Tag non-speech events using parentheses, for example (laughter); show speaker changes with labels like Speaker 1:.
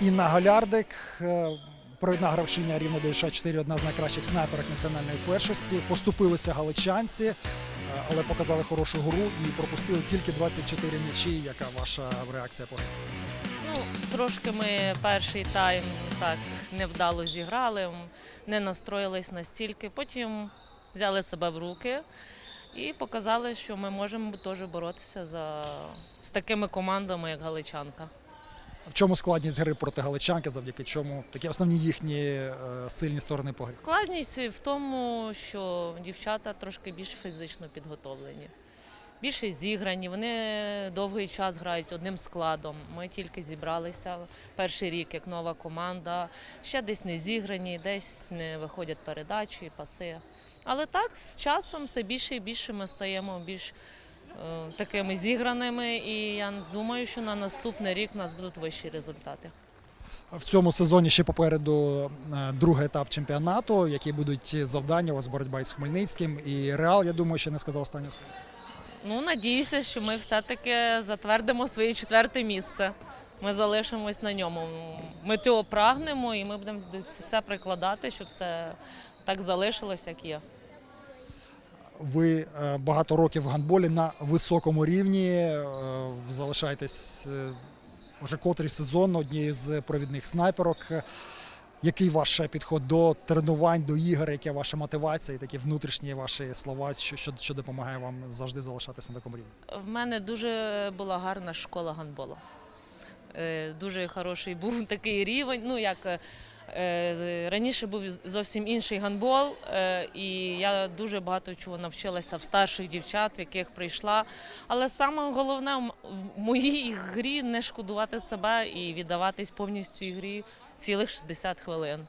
Speaker 1: Інна Галярдик, е, провідна гравчиня рівно 94, одна з найкращих снайперок національної першості. Поступилися галичанці, е, але показали хорошу гру і пропустили тільки 24 м'ячі. Яка ваша реакція по?
Speaker 2: Ну, трошки ми перший тайм так невдало зіграли, не настроїлись настільки. Потім взяли себе в руки і показали, що ми можемо теж боротися за, з такими командами, як Галичанка.
Speaker 1: В чому складність гри проти галичанки, завдяки чому такі основні їхні е, сильні сторони по?
Speaker 2: Складність в тому, що дівчата трошки більш фізично підготовлені, більше зіграні. Вони довгий час грають одним складом. Ми тільки зібралися перший рік як нова команда. Ще десь не зіграні, десь не виходять передачі, паси. Але так з часом все більше і більше ми стаємо більш такими зіграними. І я думаю, що на наступний рік у нас будуть вищі результати.
Speaker 1: В цьому сезоні ще попереду е, другий етап чемпіонату, які будуть завдання у вас боротьба із Хмельницьким. І Реал, я думаю, ще не сказав останнє слово.
Speaker 2: Ну, надіюся, що ми все-таки затвердимо своє четверте місце. Ми залишимось на ньому. Ми цього прагнемо і ми будемо все прикладати, щоб це так залишилось, як є.
Speaker 1: Ви е, багато років в гандболі на високому рівні. е, Залишаєтесь е, вже котрий сезон однією з провідних снайперок. Який ваш підход до тренувань, до ігор, яка ваша мотивація і такі внутрішні ваші слова, що, що, що допомагає вам завжди залишатися на такому рівні?
Speaker 2: В мене дуже була гарна школа гандболу. Дуже хороший був (laughs) такий рівень. Ну як раніше був зовсім інший гандбол, е, і я дуже багато чого навчилася в старших дівчат, в яких прийшла. Але саме головне в моїй грі не шкодувати себе і віддаватись повністю ігрі цілих 60 хвилин.